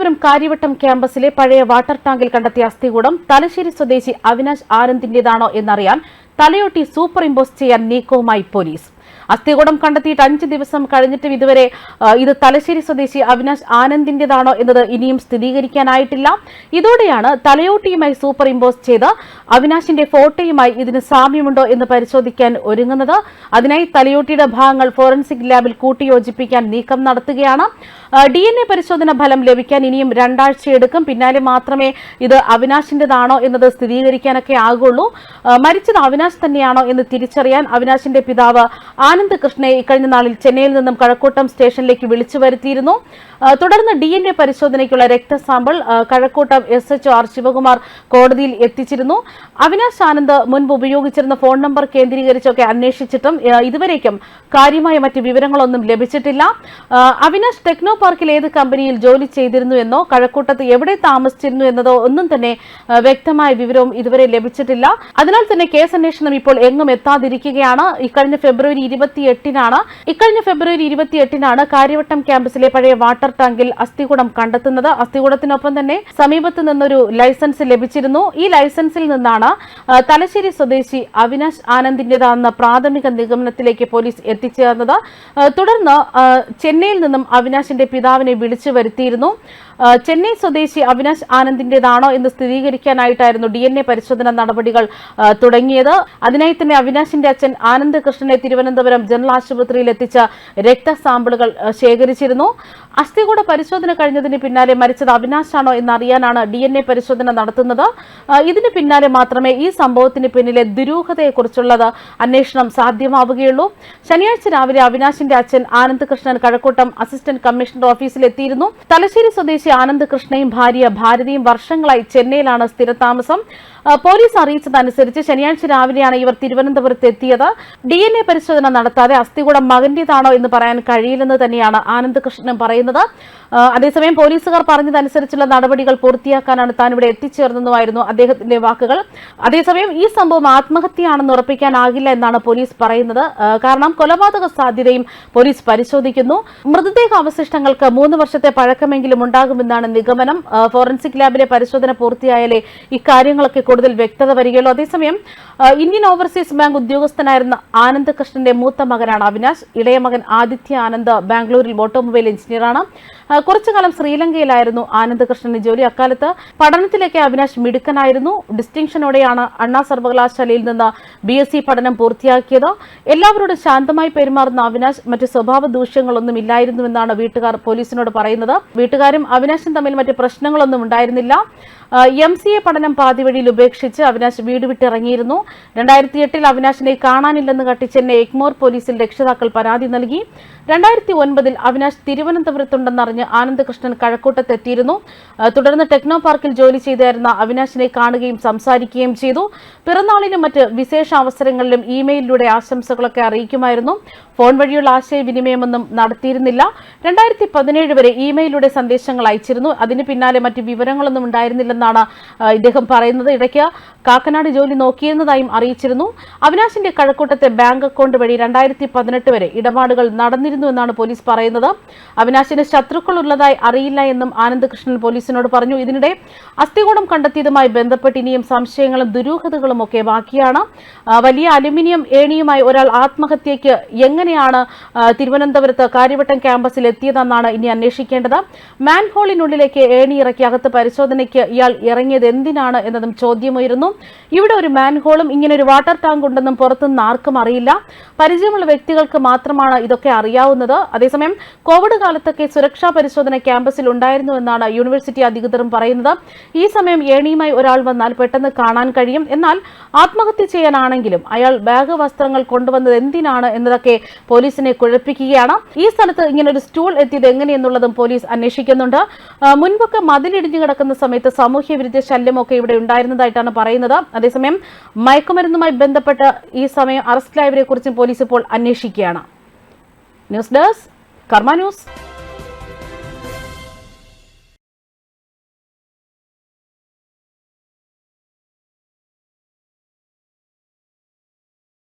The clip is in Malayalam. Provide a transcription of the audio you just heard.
തിരുവനന്തപുരം കാര്യവട്ടം ക്യാമ്പസിലെ പഴയ വാട്ടർ ടാങ്കിൽ കണ്ടെത്തിയ അസ്ഥികൂടം തലശ്ശേരി സ്വദേശി അവിനാശ് ആനന്ദിന്റേതാണോ എന്നറിയാൻ തലയോട്ടി സൂപ്പർ ഇമ്പോസ് ചെയ്യാൻ നീക്കവുമായി പോലീസ്. അസ്ഥികൂടം കണ്ടെത്തിയിട്ട് അഞ്ച് ദിവസം കഴിഞ്ഞിട്ടും ഇതുവരെ ഇത് തലശ്ശേരി സ്വദേശി അവിനാശ് ആനന്ദിന്റേതാണോ എന്നത് ഇനിയും സ്ഥിരീകരിക്കാനായിട്ടില്ല. ഇതോടെയാണ് തലയോട്ടിയുമായി സൂപ്പർ ഇമ്പോസ് ചെയ്ത് അവിനാശിന്റെ ഫോട്ടോയുമായി ഇതിന് സാമ്യമുണ്ടോ എന്ന് പരിശോധിക്കാൻ ഒരുങ്ങുന്നത്. അതിനായി തലയോട്ടിയുടെ ഭാഗങ്ങൾ ഫോറൻസിക് ലാബിൽ കൂട്ടിയോജിപ്പിക്കാൻ നീക്കം നടത്തുകയാണ്. ഡി എൻ എ പരിശോധന ഫലം ലഭിക്കാൻ ഇനിയും രണ്ടാഴ്ച എടുക്കും പിന്നാലെ മാത്രമേ ഇത് അവിനാശിന്റേതാണോ എന്നത് സ്ഥിരീകരിക്കാനൊക്കെ ആകുള്ളൂ. മരിച്ചത് അവിനാശ് തന്നെയാണോ എന്ന് തിരിച്ചറിയാൻ അവിനാശിന്റെ പിതാവ് ആനന്ദ് കൃഷ്ണയെ ഇക്കഴിഞ്ഞ നാളിൽ ചെന്നൈയിൽ നിന്നും കഴക്കൂട്ടം സ്റ്റേഷനിലേക്ക് വിളിച്ചു വരുത്തിയിരുന്നു. തുടർന്ന് ഡി എൻ എ പരിശോധനയ്ക്കുള്ള രക്തസാമ്പിൾ Kazhakkoottam S H R Sivakumar കോടതിയിൽ എത്തിച്ചിരുന്നു. അവിനാശ് ആനന്ദ് മുൻപ് ഉപയോഗിച്ചിരുന്ന ഫോൺ നമ്പർ കേന്ദ്രീകരിച്ചൊക്കെ അന്വേഷിച്ചിട്ടും ഇതുവരേക്കും കാര്യമായ മറ്റ് വിവരങ്ങളൊന്നും ലഭിച്ചിട്ടില്ല. അവിനാഷ് ടെക്നോ പാർക്കിൽ ഏത് കമ്പനിയിൽ ജോലി ചെയ്തിരുന്നു എന്നോ കഴക്കൂട്ടത്ത് എവിടെ താമസിച്ചിരുന്നു എന്നതോ ഒന്നും തന്നെ വ്യക്തമായ വിവരവും ഇതുവരെ ലഭിച്ചിട്ടില്ല. അതിനാൽ തന്നെ കേസ് അന്വേഷണം ഇപ്പോൾ എങ്ങും എത്താതിരിക്കുകയാണ്. ഇക്കഴിഞ്ഞ ഫെബ്രുവരി ഇരുപത്തിയെട്ടിനാണ് ഇക്കഴിഞ്ഞ ഫെബ്രുവരി ഇരുപത്തിയെട്ടിനാണ് കാര്യവട്ടം ക്യാമ്പസിലെ പഴയ വാട്ടർ ടാങ്കിൽ അസ്ഥികൂടം കണ്ടെത്തുന്നത്. അസ്ഥികൂടത്തിനൊപ്പം തന്നെ സമീപത്ത് നിന്നൊരു ലൈസൻസ് ലഭിച്ചിരുന്നു. ഈ ലൈസൻസിൽ നിന്നാണ് തലശ്ശേരി സ്വദേശി അവിനാശ് ആനന്ദിന്റേതാണെന്ന പ്രാഥമിക നിഗമനത്തിലേക്ക് പോലീസ് എത്തിച്ചേർന്നത്. തുടർന്ന് ചെന്നൈയിൽ നിന്നും അവിനാശിന്റെ പിതാവിനെ വിളിച്ചു വരുത്തിയിരുന്നു. ചെന്നൈ സ്വദേശി അവിനാശ് ആനന്ദിന്റേതാണോ എന്ന് സ്ഥിരീകരിക്കാനായിട്ടായിരുന്നു ഡി എൻ എ പരിശോധന നടപടികൾ തുടങ്ങിയത്. അതിനായി തന്നെ അവിനാശിന്റെ അച്ഛൻ ആനന്ദ് കൃഷ്ണനെ തിരുവനന്തപുരം ജനറൽ ആശുപത്രിയിൽ എത്തിച്ച രക്തസാമ്പിളുകൾ ശേഖരിച്ചിരുന്നു. അസ്ഥികൂട പരിശോധന കഴിഞ്ഞതിന് പിന്നാലെ മരിച്ചത് അവിനാശാണോ എന്നറിയാനാണ് ഡി എൻ എ പരിശോധന നടത്തുന്നത്. ഇതിന് പിന്നാലെ മാത്രമേ ഈ സംഭവത്തിന് പിന്നിലെ ദുരൂഹതയെക്കുറിച്ചുള്ളത് അന്വേഷണം സാധ്യമാവുകയുള്ളൂ. ശനിയാഴ്ച രാവിലെ അവിനാശിന്റെ അച്ഛൻ ആനന്ദ് കൃഷ്ണൻ കഴക്കൂട്ടം അസിസ്റ്റന്റ് കമ്മീഷണർ ഓഫീസിലെത്തിയിരുന്നു. തലശ്ശേരി സ്വദേശി ആനന്ദ് കൃഷ്ണയും ഭാര്യ ഭാരതിയും വർഷങ്ങളായി ചെന്നൈയിലാണ് സ്ഥിരതാമസം. പോലീസ് അറിയിച്ചതനുസരിച്ച് ശനിയാഴ്ച രാവിലെയാണ് ഇവർ തിരുവനന്തപുരത്ത് എത്തിയത്. ഡി എൻ എ പരിശോധന നടത്താതെ അസ്ഥികൂടം മകന്റേതാണോ എന്ന് പറയാൻ കഴിയില്ലെന്ന് തന്നെയാണ് ആനന്ദ് കൃഷ്ണൻ പറയുന്നത് അതേസമയം പോലീസുകാർ പറഞ്ഞതനുസരിച്ചുള്ള നടപടികൾ പൂർത്തിയാക്കാനാണ് താൻ ഇവിടെ എത്തിച്ചേർന്നതുമായിരുന്നു അദ്ദേഹത്തിന്റെ വാക്കുകൾ. അതേസമയം ഈ സംഭവം ആത്മഹത്യയാണെന്ന് ഉറപ്പിക്കാനാകില്ല എന്നാണ് പോലീസ് പറയുന്നത്. കാരണം കാരണം കൊലപാതക സാധ്യതയും പോലീസ് പരിശോധിക്കുന്നു. മൃതദേഹ അവശിഷ്ടങ്ങൾക്ക് മൂന്ന് വർഷത്തെ പഴക്കമെങ്കിലും ഉണ്ടാകുമെന്നാണ് നിഗമനം. ഫോറൻസിക് ലാബിലെ പരിശോധന പൂർത്തിയായാലേ ഇക്കാര്യങ്ങളൊക്കെ കൂടുതൽ വ്യക്തത വരികയുള്ളൂ. അതേസമയം ഇന്ത്യൻ ഓവർസീസ് ബാങ്ക് ഉദ്യോഗസ്ഥനായിരുന്ന ആനന്ദ് കൃഷ്ണന്റെ മൂത്ത മകനാണ് അവിനാശ്. ഇളയ മകൻ ആദിത്യ ആനന്ദ് ബാംഗ്ലൂരിൽ ഓട്ടോമൊബൈൽ എഞ്ചിനീയറാണ്. കുറച്ചുകാലം കുറച്ചു കാലം ശ്രീലങ്കയിലായിരുന്നു ആനന്ദ് കൃഷ്ണന്റെ ജോലി. അക്കാലത്ത് പഠനത്തിലേക്ക് അവിനാശ് മിടുക്കനായിരുന്നു. ഡിസ്റ്റിങ്ഷനോടെയാണ് അണ്ണാ സർവകലാശാലയിൽ നിന്ന് ബി പഠനം പൂർത്തിയാക്കിയത്. എല്ലാവരോടും ശാന്തമായി പെരുമാറുന്ന അവിനാശ് മറ്റ് സ്വഭാവ ദൂഷ്യങ്ങളൊന്നും ഇല്ലായിരുന്നുവെന്നാണ് വീട്ടുകാർ പോലീസിനോട് പറയുന്നത്. വീട്ടുകാരും അവിനാശും തമ്മിൽ മറ്റ് പ്രശ്നങ്ങളൊന്നും ഉണ്ടായിരുന്നില്ല. എം സി എ പഠനം പാതി വഴിയിൽ ഉപേക്ഷിച്ച് അവിനാശ് വീട് വിട്ടിറങ്ങിയിരുന്നു. രണ്ടായിരത്തി എട്ടിൽ അവിനാശിനെ കാണാനില്ലെന്ന് കട്ടി ചെന്നൈ എഗ്മോർ പോലീസിൽ രക്ഷിതാക്കൾ പരാതി നൽകി. രണ്ടായിരത്തി ഒൻപതിൽ അവിനാശ് തിരുവനന്തപുരത്തുണ്ടെന്നറിഞ്ഞ് ആനന്ദകൃഷ്ണൻ കഴക്കൂട്ടത്തെത്തിയിരുന്നു തുടർന്ന് ടെക്നോ പാർക്കിൽ ജോലി ചെയ്തായിരുന്ന അവിനാശിനെ കാണുകയും സംസാരിക്കുകയും ചെയ്തു. പിറന്നാളിലും മറ്റ് വിശേഷ അവസരങ്ങളിലും ഇമെയിലിലൂടെ ആശംസകളൊക്കെ അറിയിക്കുമായിരുന്നു. ഫോൺ വഴിയുള്ള ആശയവിനിമയമൊന്നും നടത്തിയിരുന്നില്ല. രണ്ടായിരത്തി പതിനേഴ് വരെ ഇമെയിലിലൂടെ സന്ദേശങ്ങൾ അയച്ചിരുന്നു. അതിന് പിന്നാലെ മറ്റ് വിവരങ്ങളൊന്നും ഉണ്ടായിരുന്നില്ലെന്നാണ് ആ, ഇദ്ദേഹം പറയുന്നത്. ഇടയ്ക്ക് കാക്കനാട് ജോലി നോക്കിയെന്നതായും അറിയിച്ചിരുന്നു. അവിനാശിന്റെ കഴക്കൂട്ടത്തെ ബാങ്ക് അക്കൗണ്ട് വഴി രണ്ടായിരത്തി പതിനെട്ട് വരെ ഇടപാടുകൾ നടന്നിരുന്നു എന്നാണ് പോലീസ് പറയുന്നത്. അവിനാശിന് ശത്രുക്കൾ ഉള്ളതായി അറിയില്ല എന്നും ആനന്ദകൃഷ്ണൻ പോലീസിനോട് പറഞ്ഞു. ഇതിനിടെ അസ്ഥികൂടം കണ്ടെത്തിയതുമായി ബന്ധപ്പെട്ട് ഇനിയും സംശയങ്ങളും ദുരൂഹതകളും ഒക്കെ ബാക്കിയാണ്. വലിയ അലുമിനിയം ഏണിയുമായി ഒരാൾ ആത്മഹത്യയ്ക്ക് എങ്ങനെയാണ് തിരുവനന്തപുരത്ത് കാര്യവട്ടം ക്യാമ്പസിൽ എത്തിയതെന്നാണ് ഇനി അന്വേഷിക്കേണ്ടത്. മാൻഹോളിനുള്ളിലേക്ക് ഏണി അകത്ത് പരിശോധനയ്ക്ക് ഇയാൾ ഇറങ്ങിയത് എന്തിനാണ് എന്നതും ചോദ്യമുയരുന്നു. ഇവിടെ ഒരു മാൻഹോളും ഇങ്ങനെ ഒരു വാട്ടർ ടാങ്ക് ഉണ്ടെന്നും പുറത്തുനിന്ന് ആർക്കും അറിയില്ല. പരിചയമുള്ള വ്യക്തികൾക്ക് മാത്രമാണ് ഇതൊക്കെ അറിയാവുന്നത്. അതേസമയം കോവിഡ് കാലത്തൊക്കെ സുരക്ഷാ പരിശോധന ക്യാമ്പസിൽ ഉണ്ടായിരുന്നുവെന്നാണ് യൂണിവേഴ്സിറ്റി അധികൃതരും പറയുന്നത്. ഈ സമയം ഏണിയുമായി ഒരാൾ വന്നാൽ പെട്ടെന്ന് കാണാൻ കഴിയും. എന്നാൽ ആത്മഹത്യ ചെയ്യാനാണെങ്കിലും അയാൾ ബാഗ് വസ്ത്രങ്ങൾ കൊണ്ടുവന്നത് എന്തിനാണ് എന്നതൊക്കെ പോലീസിനെ കുഴപ്പിക്കുകയാണ്. ഈ സ്ഥലത്ത് ഇങ്ങനെ ഒരു സ്റ്റൂൾ എത്തിയത് എങ്ങനെയെന്നുള്ളതും പോലീസ് അന്വേഷിക്കുന്നുണ്ട്. മുൻപൊക്കെ മതിലിടിഞ്ഞു കിടക്കുന്ന സമയത്ത് സാമൂഹ്യ വിരുദ്ധ ശല്യമൊക്കെ ഇവിടെ ഉണ്ടായിരുന്നതായിട്ടാണ് പറയുന്നത്. അതേസമയം മയക്കുമരുന്നുമായി ബന്ധപ്പെട്ട് ഈ സമയം അറസ്റ്റിലായവരെ കുറിച്ചും പോലീസ് ഇപ്പോൾ അന്വേഷിക്കുകയാണ്. News desk Karma news.